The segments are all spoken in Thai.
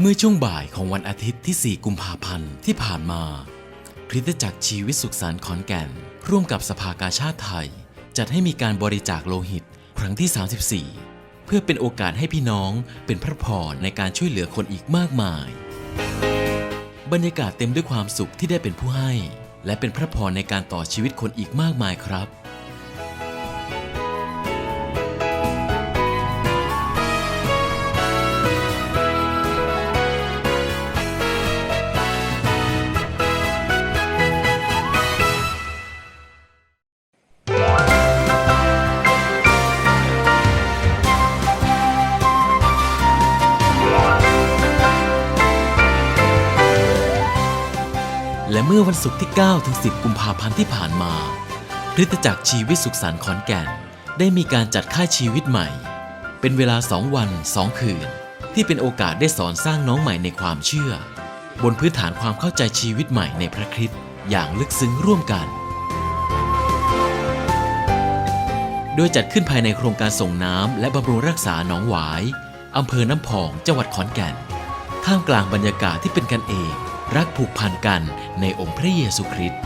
เมื่อช่วงบ่ายของวันอาทิตย์ที่ 4 กุมภาพันธ์ที่ผ่านมา คริสตจักรชีวิตสุขสันต์ขอนแก่น ร่วมกับสภากาชาติไทย จัดให้มีการบริจาคโลหิตครั้งที่ 34 เพื่อเป็นโอกาสให้พี่น้องเป็นพระพรในการช่วยเหลือคนอีกมากมาย บรรยากาศเต็มด้วยความสุขที่ได้เป็นผู้ให้ และเป็นพระพรในการต่อชีวิตคนอีกมากมายครับ เมื่อวันศุกร์ที่ 9 ถึง 10 กุมภาพันธ์ที่ผ่านมาคริสตจักรชีวิตสุขสันต์ขอนแก่น ได้มีการจัดค่ายชีวิตใหม่ เป็นเวลา 2 วัน 2 คืน ที่เป็นโอกาสได้สอนสร้างน้องใหม่ในความเชื่อ บนพื้นฐานความเข้าใจชีวิตใหม่ในพระคริสต์อย่างลึกซึ้งร่วมกัน โดยจัดขึ้นภายในโครงการส่งน้ำและบำรุงรักษาหนองหวายอำเภอน้ำพอง จังหวัดขอนแก่น ท่ามกลางบรรยากาศที่เป็นกันเอง รักผูกพันกันในองค์พระเยซูคริสต์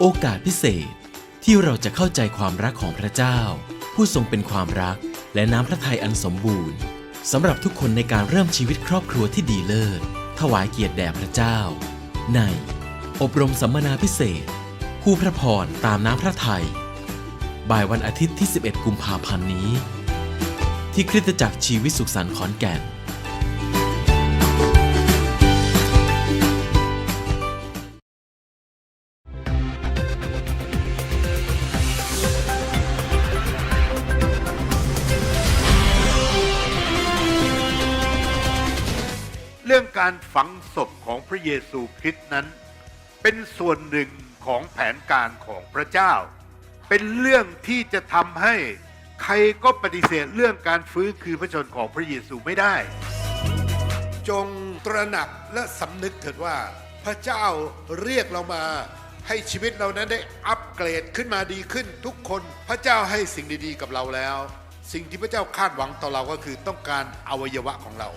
โอกาสพิเศษที่เราจะเข้าใจความรักของพระเจ้า ผู้ทรงเป็นความรัก และน้ำพระทัยอันสมบูรณ์สำหรับทุกคนในการเริ่มชีวิตครอบครัวที่ดีเลิศ ถวายเกียรติแด่พระเจ้า ใน อบรมสัมมนาพิเศษ ผู้พระพรตามน้ำพระทัยบ่ายวันอาทิตย์ที่ 11 กุมภาพันธ์นี้ ที่คริสตจักรชีวิตสุขสันต์ขอนแก่น เรื่องการฝังศพของพระเยซูคริสต์นั้น เป็นส่วนหนึ่งของแผนการของพระเจ้า เป็นเรื่องที่จะทำให้ใครก็ปฏิเสธเรื่องการฟื้นคืนพระชนของพระเยซูไม่ได้ จงตระหนักและสำนึกเถิดว่า พระเจ้าเรียกเรามาให้ชีวิตเรานั้นได้อัปเกรดขึ้นมาดีขึ้นทุกคนพระเจ้าให้สิ่งดีๆกับเราแล้ว สิ่งที่พระเจ้าคาดหวังต่อเราก็คือต้องการอวัยวะของเรา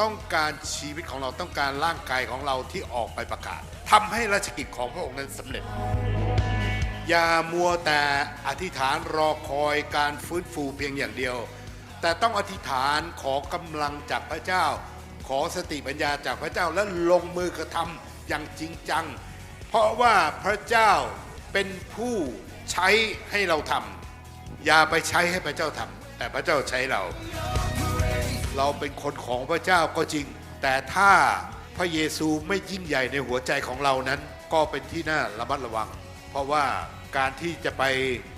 ต้องการชีวิตของเราต้องการร่างกายของเราที่ออกไปประกาศทำให้ราชกิจของพระองค์นั้นสำเร็จ อย่ามัวแต่อธิษฐานรอคอยการฟื้นฟูเพียงอย่างเดียว แต่ต้องอธิษฐานขอกำลังจากพระเจ้า ขอสติปัญญาจากพระเจ้าและลงมือกระทำอย่างจริงจัง เพราะว่าพระเจ้าเป็นผู้ใช้ให้เราทำอย่าไปใช้ให้พระเจ้าทำแต่พระเจ้าใช้เรา เราเป็นคนของพระเจ้าก็จริง แต่ถ้าพระเยซูไม่ยิ่งใหญ่ในหัวใจของเรานั้น ก็เป็นที่น่าระมัดระวัง เพราะว่าการที่จะไป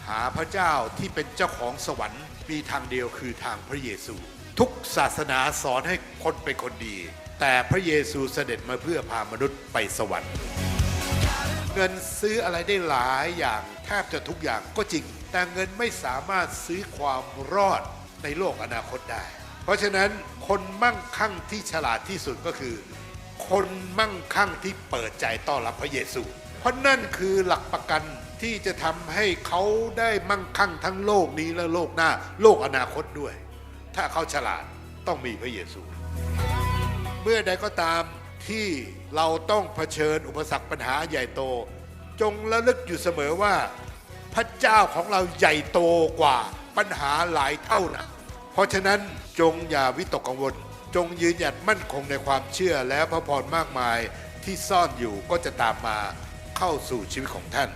หาพระเจ้าที่เป็นเจ้าของสวรรค์มีทางเดียวคือทางพระเยซู ทุกศาสนาสอนให้คนเป็นคนดี แต่พระเยซูเสด็จมาเพื่อพามนุษย์ไปสวรรค์ เงินซื้ออะไรได้หลายอย่างแทบจะทุกอย่างก็จริง แต่เงินไม่สามารถซื้อความรอดในโลกอนาคตได้ เพราะฉะนั้นคนมั่งคั่งที่ฉลาดที่สุดก็คือ คนมั่งคั่งที่เปิดใจต้อนรับพระเยซู เพราะนั่นคือหลักประกันที่จะทำให้เขาได้มั่งคั่งทั้งโลกนี้และโลกหน้า โลกอนาคตด้วย ถ้าเขาฉลาดต้องมีพระเยซู เมื่อใดก็ตามที่เราต้องเผชิญอุปสรรคปัญหาใหญ่โต จงระลึกอยู่เสมอว่า พระเจ้าของเราใหญ่โตกว่าปัญหาหลายเท่านะ เพราะฉะนั้นจงอย่าวิตกกังวล จงยืนหยัดมั่นคงในความเชื่อแล้วพระพรมากมายที่ซ่อนอยู่ก็จะตามมาเข้าสู่ชีวิตของท่าน